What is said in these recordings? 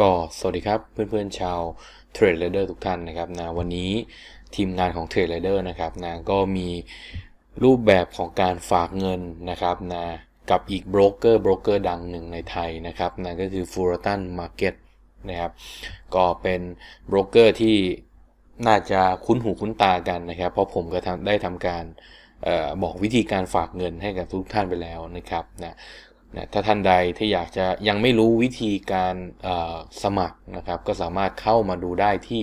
ก็สวัสดีครับเพื่อนๆชาวเทรดเ r เดอร์ทุกท่านนะครับนะวันนี้ทีมงานของเทรดเ r เดอร์นะครับนะก็มีรูปแบบของการฝากเงินนะครับนะกับอีกโบรกเกอร์โบรกเกอร์ดังหนึ่งในไทยนะครับนะก็คือ f u r a t a n Market นะครับก็เป็นโบรกเกอร์ที่น่าจะคุ้นหูคุ้นตากันนะครับ เพราะผมก็ทำได้ทำการออบอกวิธีการฝากเงินให้กับทุกท่านไปแล้วนะครับนะ นะถ้าท่านใดที่อยากจะยังไม่รู้วิธีการสมัครนะครับ ก็สามารถเข้ามาดูได้ที่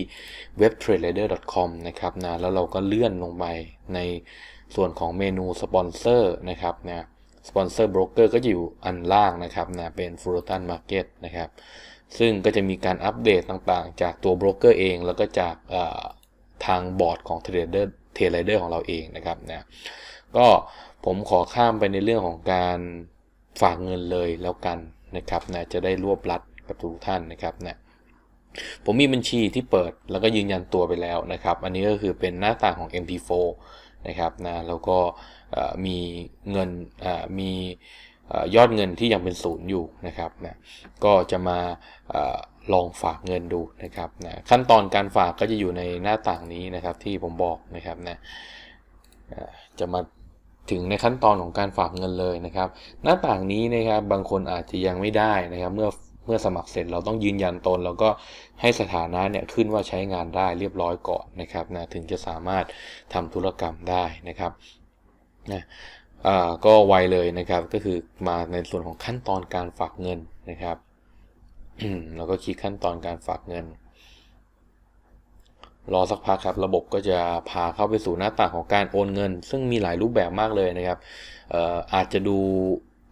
webtrader.com นะครับนะแล้วเราก็เลื่อนลงไปในส่วนของเมนูสปอนเซอร์นะครับนะสปอนเซอร์บรกเกอร์ก็จะอยู่อันล่างนะครับนะเป็น f u r o t a n Market นะครับ ซึ่งก็จะมีการอัปเดตต่างๆ จากตัวบรกเกอร์เอง แล้วก็จากทางบอร์ดของเทรดเดอร์เทรดเดอร์ของเราเองนะครับนะก็ผมขอข้ามไปในเรื่องของการ ฝากเงินเลยแล้วกันนะครับนะจะได้รวบรัดกับทุกท่านนะครับนะผมมีบัญชีที่เปิดแล้วก็ยืนยันตัวไปแล้วนะครับ อันนี้ก็คือเป็นหน้าต่างของ MT4 นะครับนะแล้วก็มีเงินมียอดเงินที่ยังเป็นศูนย์อยู่นะครับนะก็จะมาลองฝากเงินดูนะครับนะขั้นตอนการฝากก็จะอยู่ในหน้าต่างนี้นะครับที่ผมบอกนะครับนะจะมา ถึงในขั้นตอนของการฝากเงินเลยนะครับ หน้าต่างนี้นะครับบางคนอาจจะยังไม่ได้นะครับ เมื่อเมื่อสมัครเสร็จเราต้องยืนยันตน แล้วก็ให้สถานะเนี่ยขึ้นว่าใช้งานได้เรียบร้อยก่อนนะครับนะถึงจะสามารถทำธุรกรรมได้นะครับนะอ่าก็ไวเลยนะครับก็คือมาในส่วนของขั้นตอนการฝากเงินนะครับแล้วก็คลิกขั้นตอนการฝากเงิน รอสักพักครับระบบก็จะพาเข้าไปสู่หน้าต่างของการโอนเงิน ซึ่งมีหลายรูปแบบมากเลยนะครับอาจจะดู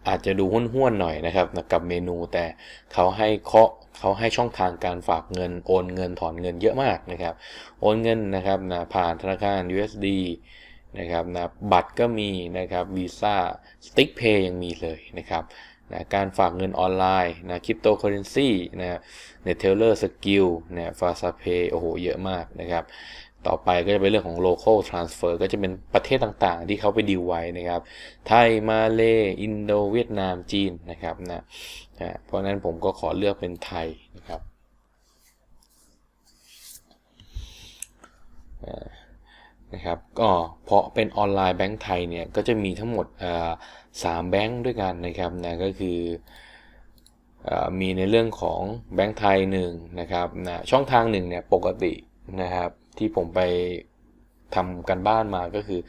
อาจจะดูห้วนๆหน่อยนะครับกับเมนูแต่เขาให้เคาะเขาให้ช่องทางการฝากเงินโอนเงินถอนเงินเยอะมากนะครับ โอนเงินนะครับนะผ่านธนาคาร USD นะครับนะบัตรก็มีนะครับวีซ่าสติ๊กเพย์ยังมีเลยนะครับ นะการฝากเงินออนไลน์นะคริปโตเคอเรนซีนะเนเทเลอร์สกิลนะฟาซาเพย์โอ้โหเยอะมากนะครับ ต่อไปก็จะเป็นเรื่องของ local transfer ก็จะเป็นประเทศต่างๆ ที่เขาไปดีลไว้นะครับ ไทย มาเลอินโดเวียดนามจีนนะครับนะเพราะนั้นผมก็ขอเลือกเป็นไทยนะครับ นะครับก็เพราะเป็นออนไลน์แบงก์ไทยเนี่ยก็จะมีทั้งหมดสามแบงก์ด้วยกันนะครับนะก็คือมีในเรื่องของแบงก์ไทย1นะครับนะช่องทางหนึ่งเนี่ยปกตินะครับที่ผมไปทำกันบ้านมาก็คือ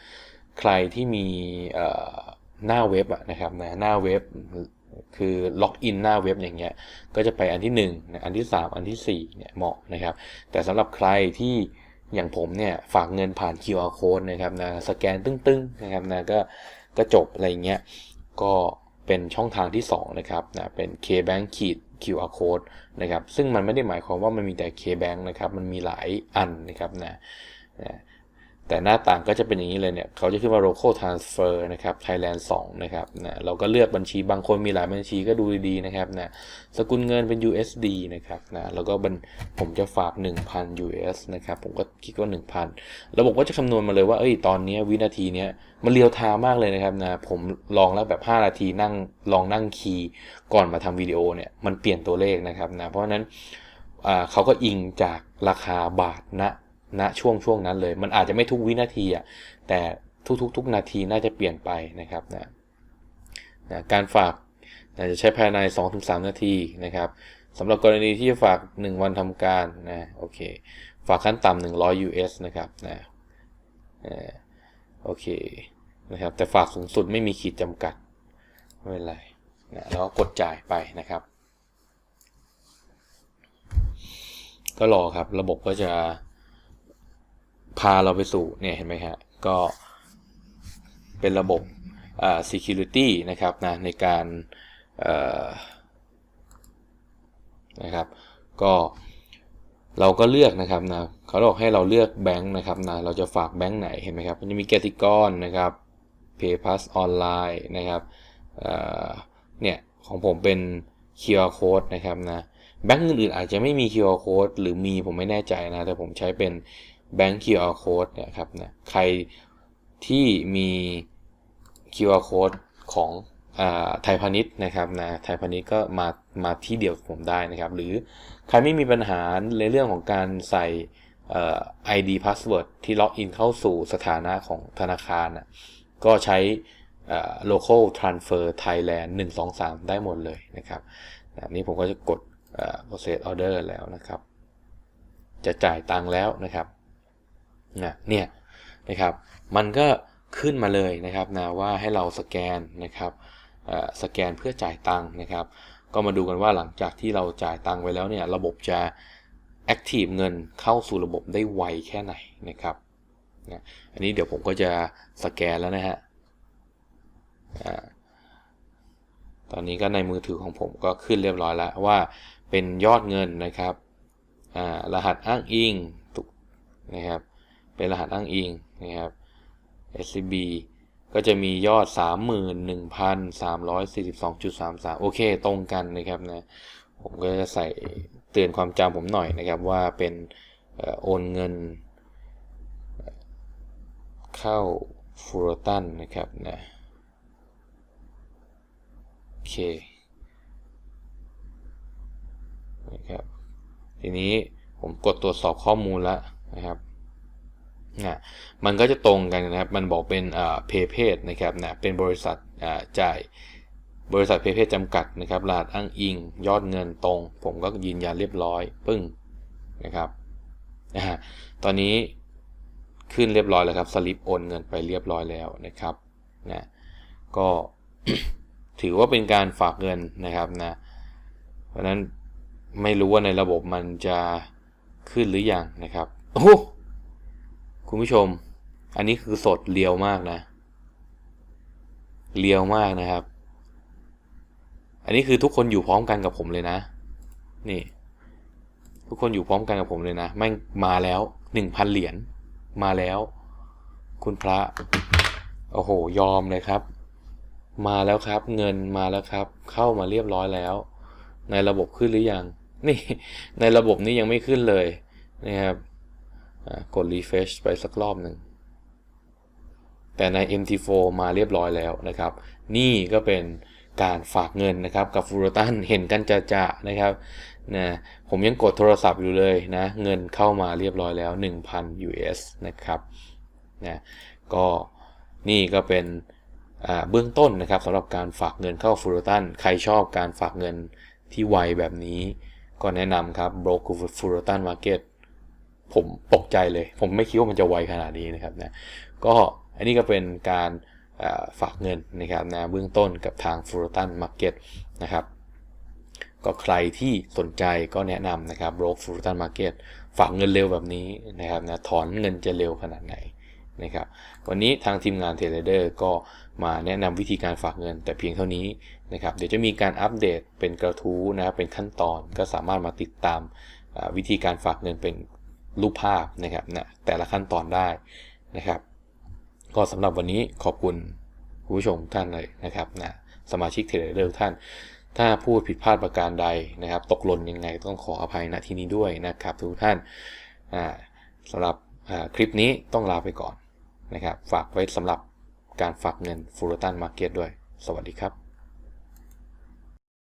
ใครที่มีหน้าเว็บนะครับนะหน้าเว็บคือล็อกอินหน้าเว็บอย่างเงี้ยก็จะไปอันที่1นะอันที่ 3 อันที่4เนี่ยเหมาะนะครับ แต่สำหรับใครที่ อย่างผมเนี่ยฝากเงินผ่าน QR code นะครับนะสแกนตึ้งๆนะครับนะก็ก็จบอะไรเงี้ยก็เป็นช่องทางที่ 2 นะครับนะเป็น KBank ขีด QR code นะครับซึ่งมันไม่ได้หมายความว่ามันมีแต่ KBank นะครับมันมีหลายอันนะครับนะนะ แต่หน้าต่างก็จะเป็นอย่างนี้เลยเนี่ย เขาจะขึ้นว่า local transfer นะครับ Thailand 2 นะครับนะเราก็เลือกบัญชีบางคนมีหลายบัญชีก็ดูดีๆนะครับนะสกุลเงินเป็น USD นะครับนะแล้วก็ผมจะฝาก 1,000 US นะครับ ผมก็คิดว่า 1,000 ระบบก็จะคำนวณมาเลยว่า เอ้ย ตอนนี้วินาทีนี้มันเรียวทามากเลยนะครับนะ ผมลองแล้วแบบ 5 นาทีนั่งลองนั่งคีย์ก่อนมาทำวิดีโอเนี่ย มันเปลี่ยนตัวเลขนะครับนะ เพราะฉะนั้นเขาก็อิงจากราคาบาทนะ ณช่วงช่วงนั้นเลย มันอาจจะไม่ทุกวินาทีอะแต่ทุกๆทุกนาทีน่าจะเปลี่ยนไปนะครับนะนะการฝากจะใช้ภายใน 2-3 นาทีนะครับสำหรับกรณีที่จะฝาก 1 วันทำการนะโอเคฝากขั้นต่ำ100 US นะครับนะโอเคนะครับแต่ฝากสูงสุดไม่มีขีดจำกัด ไม่เป็นไรนะแล้วก็กดจ่ายไปนะครับ ก็รอครับระบบก็จะ พาเราไปสู่เนี่ยเห็นไหมฮะ ก็เป็นระบบ security นะครับนะในการนะครับ ก็เราก็เลือกนะครับนะเขาบอกให้เราเลือกแบงค์นะครับนะเราจะฝากแบงค์ไหนเห็นไหมครับมันจะมีเกติกรนะครับ PayPass ออนไลน์นะครับเนี่ยของผมเป็น QR code นะครับนะแบงค์อื่นๆอาจจะไม่มี QR code หรือมีผมไม่แน่ใจนะ แต่ผมใช้เป็น Bank QR Code เนี่ยครับนะใครที่มี QR Code ของไทยพาณิชย์นะครับนะไทยพาณิชย์ก็มามาที่เดียวกับผมได้นะครับ หรือใครไม่มีปัญหาในเรื่องของการใส่เอ่อ ID password ที่ล็อกอินเข้าสู่สถานะของธนาคารนะก็ใช้เอ่อ local transfer Thailand 123 ได้หมดเลยนะครับนะนี่ผมก็จะกด process order แล้วนะครับ จะจ่ายตังค์แล้วนะครับ นะเนี่ยนะครับ มันก็ขึ้นมาเลยนะครับนะว่าให้เราสแกนนะครับสแกนเพื่อจ่ายตังค์นะครับ ก็มาดูกันว่าหลังจากที่เราจ่ายตังค์ไปแล้วเนี่ยระบบจะ active เงินเข้าสู่ระบบได้ไวแค่ไหนนะครับนะอันนี้เดี๋ยวผมก็จะสแกนแล้วนะฮะตอนนี้ก็ในมือถือของผมก็ขึ้นเรียบร้อยแล้วว่าเป็นยอดเงินนะครับรหัสอ้างอิงนะครับ เป็นรหัสอ้างอิงนะครับ SCB ก็จะมียอด 31,342.33 โอเค ตรงกันนะครับนะ ผมก็จะใส่เตือนความจำผมหน่อยนะครับว่าเป็นโอนเงิน เข้าฟูรตันนะครับนะ โอเคนะครับทีนี้ผมกดตรวจสอบข้อมูลแล้วนะครับ นะมันก็จะตรงกันนะครับ มันบอกเป็นอ่าเพย์เพจนะครับนะเป็นบริษัทอ่าจ่ายบริษัทเพเพจจำกัดนะครับรหัสอ้างอิง ยอดเงินตรง ผมก็ยืนยันเรียบร้อยปึ้งนะครับนะฮะตอนนี้ขึ้นเรียบร้อยแล้วครับสลิปโอนเงินไปเรียบร้อยแล้วนะครับนะก็ถือว่าเป็นการฝากเงินนะครับนะเพราะนั้นไม่รู้ว่าในระบบมันจะขึ้นหรือยังนะครับโอ้ คุณผู้ชม อันนี้คือสดเรียวมากนะเรียวมากนะครับ อันนี้คือทุกคนอยู่พร้อมกันกับผมเลยนะ นี่ ทุกคนอยู่พร้อมกันกับผมเลยนะ แม่งมาแล้วหนึ่งพันเหรียญ มาแล้ว คุณพระ โอ้โห ยอมเลยครับ มาแล้วครับ เงินมาแล้วครับ เข้ามาเรียบร้อยแล้ว ในระบบขึ้นหรือยัง นี่ ในระบบนี้ยังไม่ขึ้นเลยนะครับ กด refresh ไปสักรอบหนึ่ง แต่ใน MT4 มาเรียบร้อยแล้วนะครับ นี่ก็เป็นการฝากเงินนะครับ กับฟูรตันเห็นกันจะจะนะครับนะผมยังกดโทรศัพท์อยู่เลยนะ เงินเข้ามาเรียบร้อยแล้ว 1,000 US นะครับนะก็นี่ก็เป็นเบื้องต้นนะครับสำหรับการฝากเงินเข้าฟูรตันใครชอบการฝากเงินที่ไวแบบนี้ ก็แนะนำครับ Broke f u r o t a n Market ผมตกใจเลย ผมไม่คิดว่ามันจะไวขนาดนี้นะครับนะก็อันนี้ก็เป็นการาฝากเงินนะครับนะเบื้องต้นกับทาง f u r o t a n Market นะครับก็ใครที่สนใจก็แนะนำนะครับ Broke f u r o t a n Market ฝากเงินเร็วแบบนี้นะครับนะถอนเงินจะเร็วขนาดไหนนะครับวันนี้ทางทีมงานเทรดเดอร์ก็มาแนะนำวิธีการฝากเงินแต่เพียงเท่านี้นะครับเดี๋ยวจะมีการอัปเดตเป็นกระทู้นะครับเป็นขั้นตอนก็สามารถมาติดตามวิธีการฝากเงินเป็น รูปภาพนะครับนะแต่ละขั้นตอนได้นะครับ ก็สำหรับวันนี้ขอบคุณผู้ชมท่านเลยนะครับนะสมาชิกเทรดเดอร์ทุกท่าน ถ้าพูดผิดพลาดประการใดนะครับ ตกหล่นยังไงต้องขออภัยณที่นี้ด้วยนะครับ ทุกท่านสำหรับคลิปนี้ต้องลาไปก่อนนะครับ ฝากไว้สำหรับการฝากเงินฟูโรตันมาร์เก็ตด้วย สวัสดีครับ